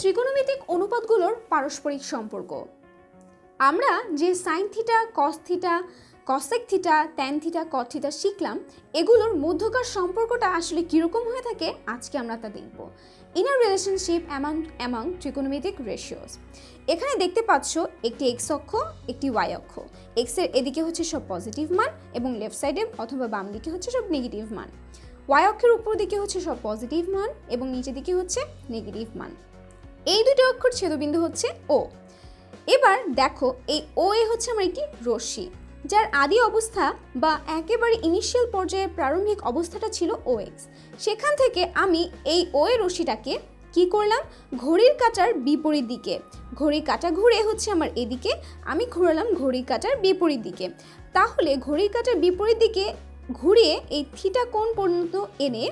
ত্রিকোণমিতিক অনুপাতগুলোর পারস্পরিক সম্পর্ক। আমরা যে sine theta cos theta cosec theta tan theta cot theta শিখলাম, এগুলোর মধ্যকার সম্পর্কটা আসলে কীরকম হয়ে থাকে আজকে আমরা তা দেখব। ইনার রিলেশনশিপ অ্যামাং অ্যামাং ত্রিকোণমিতিক রেশিওস এখানে দেখতে পাচ্ছ একটি এক্স অক্ষ, একটি ওয়াই অক্ষ। এক্সের এদিকে হচ্ছে সব পজিটিভ মান এবং লেফট সাইডে অথবা বাম দিকে হচ্ছে সব নেগেটিভ মান। ওয়াই অক্ষের উপর দিকে হচ্ছে সব পজিটিভ মান এবং নিচের দিকে হচ্ছে নেগেটিভ মান। এই দুটো অক্ষর ছেদবিন্দু হচ্ছে ও এবার দেখো, এই ও এ হচ্ছে আমার একটি রশ্মি, যার আদি অবস্থা বা একেবারে ইনিশিয়াল পর্যায়ের প্রারম্ভিক অবস্থাটা ছিল ও এক্স সেখান থেকে আমি এই ও এ রশ্মিটাকে কি করলাম? ঘড়ির কাঁটার বিপরীত দিকে। ঘড়ির কাঁটা ঘুরে হচ্ছে আমার এদিকে, আমি ঘোরালাম ঘড়ির কাঁটার বিপরীত দিকে। তাহলে ঘড়ির কাঁটার বিপরীত দিকে ঘুরিয়ে এই থিটা কোণ পর্যন্ত এনে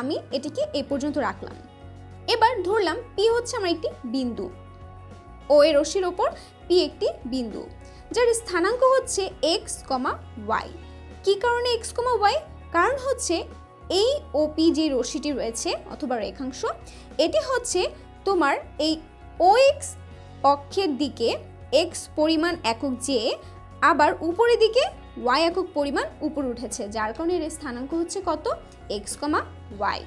আমি এটিকে এ পর্যন্ত রাখলাম। এবার ধরলাম পি হচ্ছে আমার একটি বিন্দু। ও এর রশ্মির ওপর পি একটি বিন্দু, যার স্থানাঙ্ক হচ্ছে এক্স কমা ওয়াই কী কারণে এক্স কমা ওয়াই কারণ হচ্ছে এই ওপি যে রশ্মিটি রয়েছে অথবা রেখাংশ, এটি হচ্ছে তোমার এই ও এক্স অক্ষের দিকে এক্স পরিমাণ একক যে আবার উপরের দিকে ওয়াই একক পরিমাণ উপরে উঠেছে, যার কারণে এর স্থানাঙ্ক হচ্ছে কত? এক্স কমা ওয়াই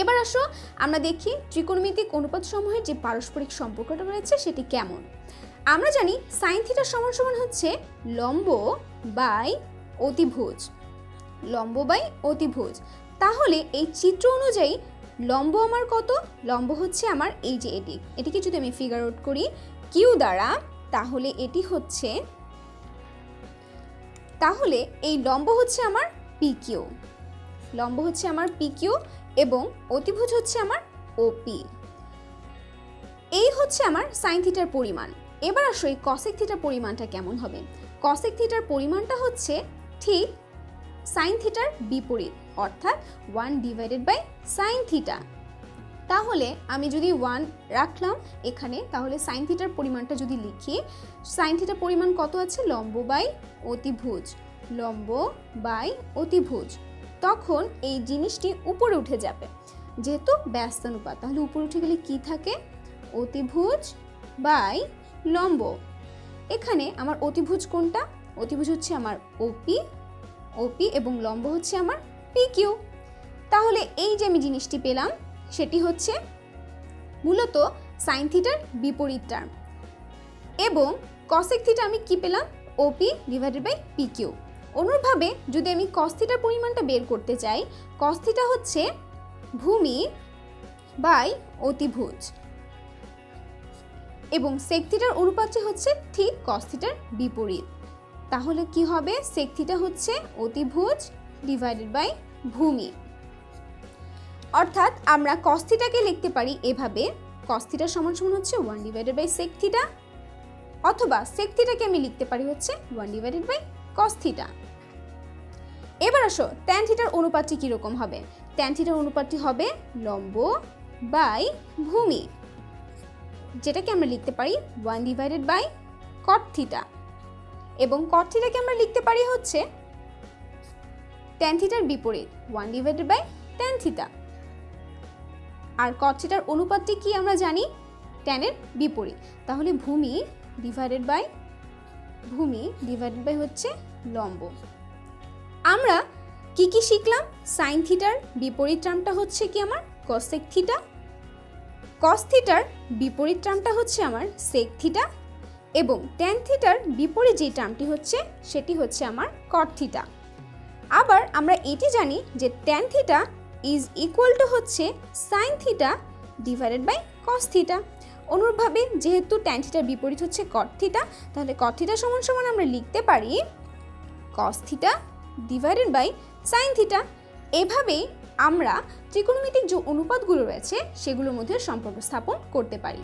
এবার আসো, আমরা দেখি ত্রিকোণমিতিক অনুপাত সমূহের যে পারস্পরিক সম্পর্কটা রয়েছে সেটি কেমন। আমরা জানি সাইন থিটা সমান সমান হচ্ছে লম্ব বাই অতিভুজ, লম্ব বাই অতিভুজ। তাহলে এই চিত্র অনুযায়ী লম্ব আমার কত? লম্ব হচ্ছে আমার এই যে এটি। এটিকে যদি আমি ফিগার আউট করি কিউ দ্বারা, তাহলে এটি হচ্ছে, তাহলে এই লম্ব হচ্ছে আমার পি কিউ লম্ব হচ্ছে আমার পি কিউ এবং অতিভুজ হচ্ছে আমার ওপি এই হচ্ছে আমার সাইন থিটার পরিমাণ। এবার আসো এই কসেক থিটার পরিমাণটা কেমন হবে? কসেক থিটার পরিমাণটা হচ্ছে ঠিক সাইন থিটার বিপরীত, অর্থাৎ one divided by sine theta তাহলে আমি যদি ওয়ান রাখলাম এখানে, তাহলে সাইন থিটার পরিমাণটা যদি লিখি সাইন থিটার পরিমাণ কত আছে? লম্ব বাই অতিভুজ। লম্ব বাই অতিভুজ। তখন এই জিনিসটি উপরে উঠে যাবে। যেহেতু ব্যস্তানুপাত তাহলে উপরে উঠে গেলে কি থাকে? অতিভুজ বাই লম্ব। এখানে আমার অতিভুজ কোনটা? অতিভুজ হচ্ছে আমার ওপি ওপি এবং লম্ব হচ্ছে আমার পি কিউ তাহলে এই যে আমি জিনিসটি পেলাম, সেটি হচ্ছে মূলত সাইন থিটার বিপরীত টার্ম। এবং কসেক থিটা আমি কি পেলাম? OP divided by P Q অনুরূপভাবে যদি আমি কস্থিটার পরিমাণটা বের করতে চাই কস্থিটা হচ্ছে ভূমি বাই অতিভুজ। এবং সেকথিটার অনুপাতটি হচ্ছে ঠিক কস্থিটার বিপরীত। তাহলে কি হবে? সেকথিটা হচ্ছে অতিভুজ ডিভাইডেড বাই ভূমি। অর্থাৎ আমরা কস্থিটাকে লিখতে পারি এভাবে কস্থিটা সমান সমান হচ্ছে ওয়ান ডিভাইডেড বাই সেকথিটা, অথবা সেকথিটাকে আমি লিখতে পারি হচ্ছে ওয়ান ডিভাইডেড বাই কস্থিটা এবার আসো ট্যান থিটার অনুপাতটি কীরকম হবে? ট্যান থিটার অনুপাতটি হবে লম্ব বাই ভূমি, যেটাকে আমরা লিখতে পারি one divided by cot theta এবং কট থিটাকে আমরা লিখতে পারি হচ্ছে ট্যান থিটার বিপরীত one divided by tan theta R cot থিটার অনুপাতটি কি আমরা জানি? ট্যানের বিপরীত। তাহলে ভূমি ডিভাইডেড বাই ভূমি ডিভাইডেড বাই হচ্ছে লম্ব। আমরা কি কি শিখলাম? সাইন থিটার বিপরীত টার্মটা হচ্ছে কি আমার? কসেক থিটা কস থিটার বিপরীত টার্মটা হচ্ছে আমার সেক থিটা এবং ট্যান থিটার বিপরীত যে টার্মটি হচ্ছে, সেটি হচ্ছে আমার কট থিটা আবার আমরা এটি জানি যে tan theta is equal to হচ্ছে sine theta divided by cos theta অনুরূপভাবে যেহেতু ট্যান থিটার বিপরীত হচ্ছে কট থিটা তাহলে কট থিটা সমান সমান আমরা লিখতে পারি cos theta divided by sine theta এভাবেই আমরা ত্রিকোণমিতিক যে অনুপাতগুলো রয়েছে, সেগুলোর মধ্যে সম্পর্ক স্থাপন করতে পারি।